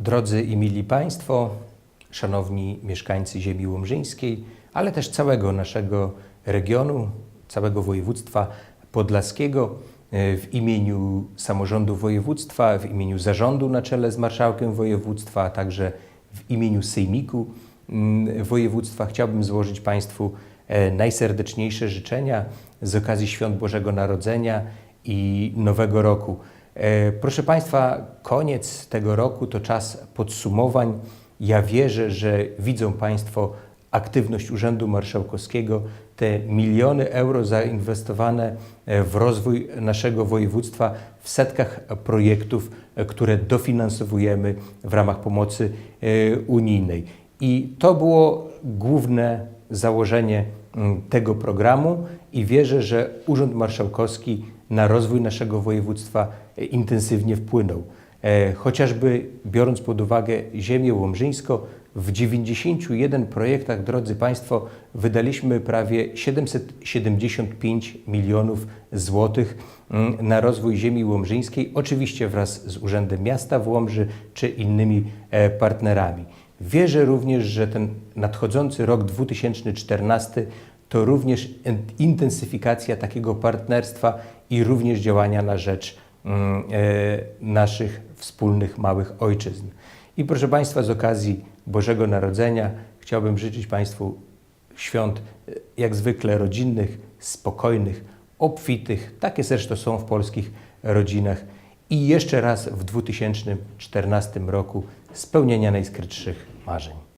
Drodzy i mili Państwo, szanowni mieszkańcy ziemi łomżyńskiej, ale też całego naszego regionu, całego województwa podlaskiego, e, w imieniu samorządu województwa, w imieniu zarządu na czele z marszałkiem województwa, a także w imieniu sejmiku mm, województwa chciałbym złożyć Państwu e, najserdeczniejsze życzenia z okazji Świąt Bożego Narodzenia i Nowego Roku. E, Proszę Państwa, koniec tego roku to czas podsumowań. Ja wierzę, że widzą Państwo aktywność Urzędu Marszałkowskiego, te miliony euro zainwestowane e, w rozwój naszego województwa w setkach projektów, e, które dofinansowujemy w ramach pomocy unijnej. I to było główne założenie tego programu i wierzę, że Urząd Marszałkowski na rozwój naszego województwa e, intensywnie wpłynął. E, Chociażby biorąc pod uwagę ziemię łomżyńską, w 91 projektach, drodzy Państwo, wydaliśmy prawie 775 milionów złotych na rozwój ziemi łomżyńskiej, oczywiście wraz z Urzędem Miasta w Łomży czy innymi e, partnerami. Wierzę również, że ten nadchodzący rok 2014 to również in- intensyfikacja takiego partnerstwa i również działania na rzecz mm, e, naszych wspólnych małych ojczyzn. I proszę Państwa, z okazji Bożego Narodzenia chciałbym życzyć Państwu świąt e, jak zwykle rodzinnych, spokojnych, obfitych. Takie zresztą są w polskich rodzinach. I jeszcze raz w 2014 roku spełnienia najskrytszych marzeń.